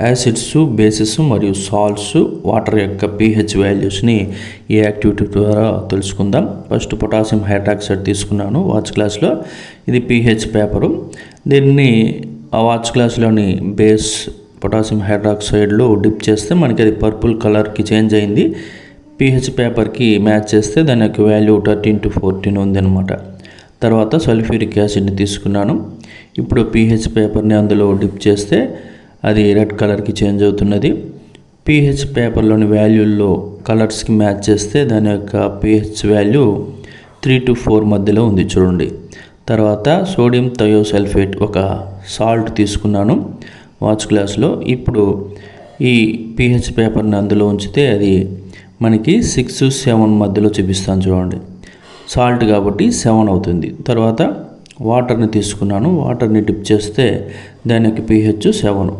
Acids bases మరియు salts water యొక్క pH వాల్యూస్ని ఈ యాక్టివిటీ ద్వారా తెలుసుకుందాం. ఫస్ట్ పొటాషియం హైడ్రాక్సైడ్ తీసుకున్నాను వాచ్ క్లాస్లో ఇది పిహెచ్ పేపరు. దీన్ని ఆ వాచ్ క్లాస్లోని బేస్ పొటాషియం హైడ్రాక్సైడ్లో డిప్ చేస్తే మనకి అది పర్పుల్ కలర్కి చేంజ్ అయింది. పిహెచ్ పేపర్కి మ్యాచ్ చేస్తే దాని యొక్క వాల్యూ థర్టీన్ టు ఫోర్టీన్ ఉందన్నమాట. తర్వాత సల్ఫ్యూరిక్ యాసిడ్ని తీసుకున్నాను. ఇప్పుడు పిహెచ్ పేపర్ని అందులో డిప్ చేస్తే అది రెడ్ కలర్కి చేంజ్ అవుతున్నది. పిహెచ్ పేపర్లోని వాల్యూల్లో కలర్స్కి మ్యాచ్ చేస్తే దాని యొక్క pH value three to four మధ్యలో ఉంది చూడండి. తర్వాత సోడియం థయోసల్ఫేట్ ఒక సాల్ట్ తీసుకున్నాను వాచ్ గ్లాస్లో. ఇప్పుడు ఈ పిహెచ్ పేపర్ని అందులో ఉంచితే అది మనకి సిక్స్ సెవెన్ మధ్యలో చూపిస్తాను చూడండి. సాల్ట్ కాబట్టి సెవెన్ అవుతుంది. తర్వాత వాటర్ని తీసుకున్నాను. వాటర్ని డిప్ చేస్తే దానికి పిహెచ్ సెవెన్.